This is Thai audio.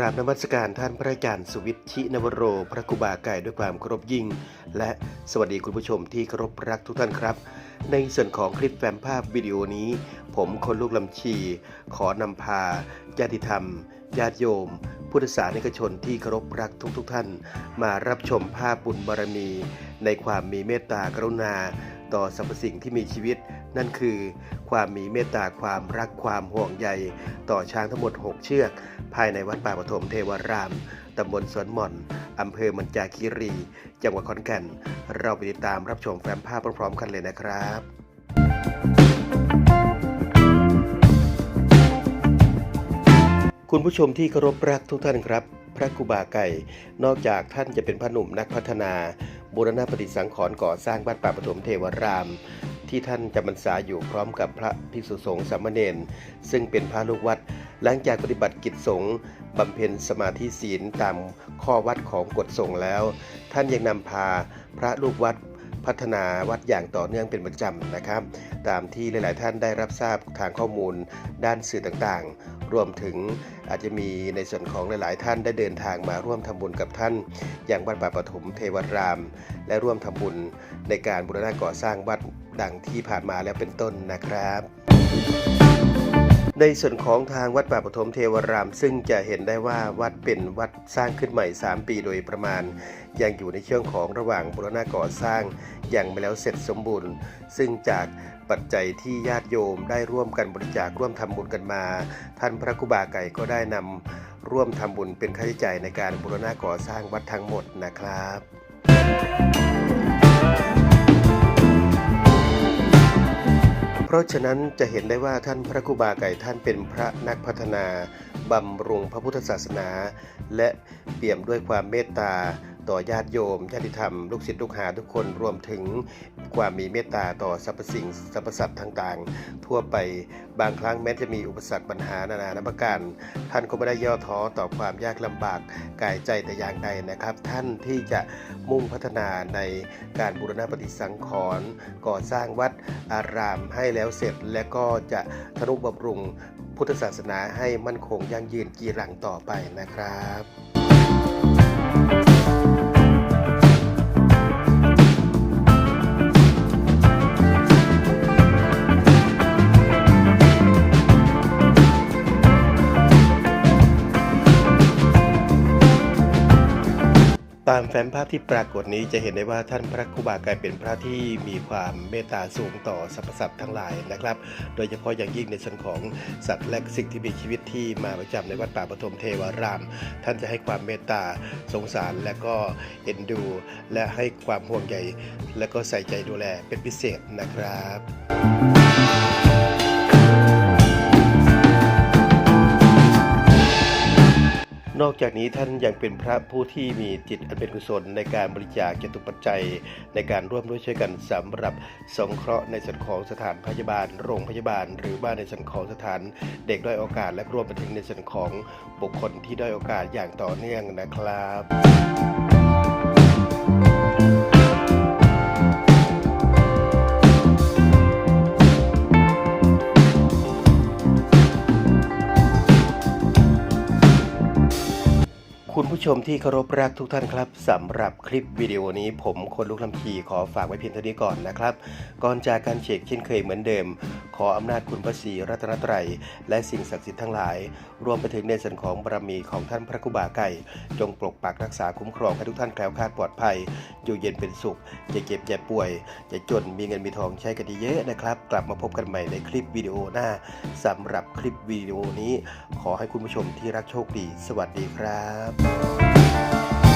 ราบนมัสการท่านพระอาจารย์สุวิทธินวโร พระครูบาไก่ด้วยความเคารพยิ่ง และสวัสดีคุณผู้ชมที่เคารพรักทุกท่านครับ ในส่วนของคลิปแฟ้มภาพวิดีโอนี้ ผมคนลูกลำชี ขอนำพาญาติธรรม ญาติโยม พุทธศาสนิกชนที่เคารพรักทุกๆทท่าน มารับชมภาพบุญบารมี ในความมีเมตตากรุณา ต่อสรรพสิ่งที่มีชีวิต นั่นคือ ความมีเมตตาความรักความห่วงใย ต่อช้างทั้งหมด 6 เชือก ภายในวัดป่าปฐมเทวารามตำบลสวนหม่อนอำเภอมันจาคีรี จังหวัดขอนแก่น เราไปติดตามรับชมแฟ้มภาพพร้อมๆกันเลยนะครับคุณผู้ชมที่เคารพรักทุกท่านครับ พระครูบาไก่ นอกจากท่านจะเป็นพระหนุ่มนักพัฒนา บูรณะปฏิสังขรณ์ก่อสร้างบ้านป่าปฐมเทวราม ที่ท่านจำพรรษาอยู่พร้อมกับพระภิกษุสงฆ์สามเณรซึ่งเป็นพระลูกวัด หลังจากปฏิบัติกิจสงฆ์บำเพ็ญสมาธิศีลตามข้อวัดของกฎสงฆ์แล้ว ท่านยังนำพาพระลูกวัด พัฒนาวัดอย่างต่อเนื่องเป็นประจำนะครับ ตามที่หลาย ๆ ท่านได้รับทราบทางข้อมูลด้านสื่อต่างๆ รวมถึงอาจจะมีในส่วนของหลาย ๆ ท่านได้เดินทางมาร่วมทำบุญกับท่าน อย่างวัดป่าปฐมเทวราม และร่วมทำบุญในการบูรณะก่อสร้างวัดดังที่ผ่านมาแล้วเป็นต้นนะครับ ในส่วนของทางวัดป่าปฐมเทวราม ซึ่งจะเห็นได้ว่าวัดเป็นวัดสร้างขึ้นใหม่ 3 ปีโดยประมาณ ยังอยู่ในช่วงของระหว่างบูรณะก่อสร้างยังไม่แล้วเสร็จสมบูรณ์ ซึ่งจากปัจจัยที่ญาติโยมได้ร่วมกันบริจาคร่วมทำบุญกันมา ท่านพระครูบาไก่ก็ได้นำร่วมทำบุญเป็นค่าใช้จ่ายในการบูรณะก่อสร้างวัดทั้งหมดนะครับ เพราะฉะนั้นจะเห็นได้ว่าท่านพระครูบาไก่ท่านเป็นพระนักพัฒนาบำรุงพระพุทธศาสนา และเปี่ยมด้วยความเมตตา ต่อญาติโยมญาติธรรม ลูกศิษย์ลูกหาทุกคนรวมถึงความมีเมตตาต่อสรรพสิ่งสรรพสัตว์ต่างๆ ทั่วไปบางครั้งแม้จะมีอุปสรรคปัญหานานานประการ ท่านก็ไม่ได้ย่อท้อต่อความยากลำบากกายใจแต่อย่างใดนะครับ ท่านที่จะมุ่งพัฒนาในการบูรณะปฏิสังขรณ์ก่อสร้างวัดอารามให้แล้วเสร็จและก็จะทนุบำรุงพุทธศาสนาให้มั่นคงยั่งยืนกีรังต่อไปนะครับามแฟ้มภาพที่ปรากฏนี้จะเห็นได้ว่าท่านพระครูบาไก่เป็นพระที่มีความเมตตาสูงต่อสรรพสัตว์ทั้งหลายนะครับ โดยเฉพาะอย่างยิ่งในส่วนของสัตว์และสิ่งที่มีชีวิตที่มาประจำในวัดป่าปฐมเทวาราม ท่านจะให้ความเมตตาสงสารและก็เอ็นดู และให้ความห่วงใยและก็ใส่ใจดูแลเป็นพิเศษนะครับ อกจากนี้ท่านยังเป็นพระผู้ที่มีจิตอันเป็นกุศลในการบริจาคจตุปัจจัย ในการร่วมด้วยช่วยกันสำหรับสงเคราะห์ในส่วนของสถานพยาบาล โรงพยาบาล หรือว่าในส่วนของสถานเด็กด้อยโอกาส และรวมไปถึงในส่วนของบุคคลที่ด้อยโอกาสอย่างต่อเนื่องนะครับ คุณผู้ชมที่เคารพรักทุกท่านครับสำหรับคลิปวิดีโอนี้ผมคนลูกลำพีขอฝากไว้เพียงเท่านี้ก่อนนะครับ ก่อนจากการเช็คเช่นเคยเหมือนเดิม ขออำนาจคุณพระศรีรัตนตรัย และสิ่งศักดิ์สิทธิ์ทั้งหลาย รวมไปถึงในส่วนของบารมีของท่านพระคุบาไก่ จงปกปักรักษาคุ้มครองให้ทุกท่านแคล้วคลาดปลอดภัย อยู่เย็นเป็นสุขจะเจ็บจะป่วยจะจนมีเงินมีทองใช้กันเยอะนะครับ กลับมาพบกันใหม่ในคลิปวิดีโอหน้าสำหรับคลิปวิดีโอนี้ ขอให้คุณผู้ชมที่รักโชคดี สวัสดีครับ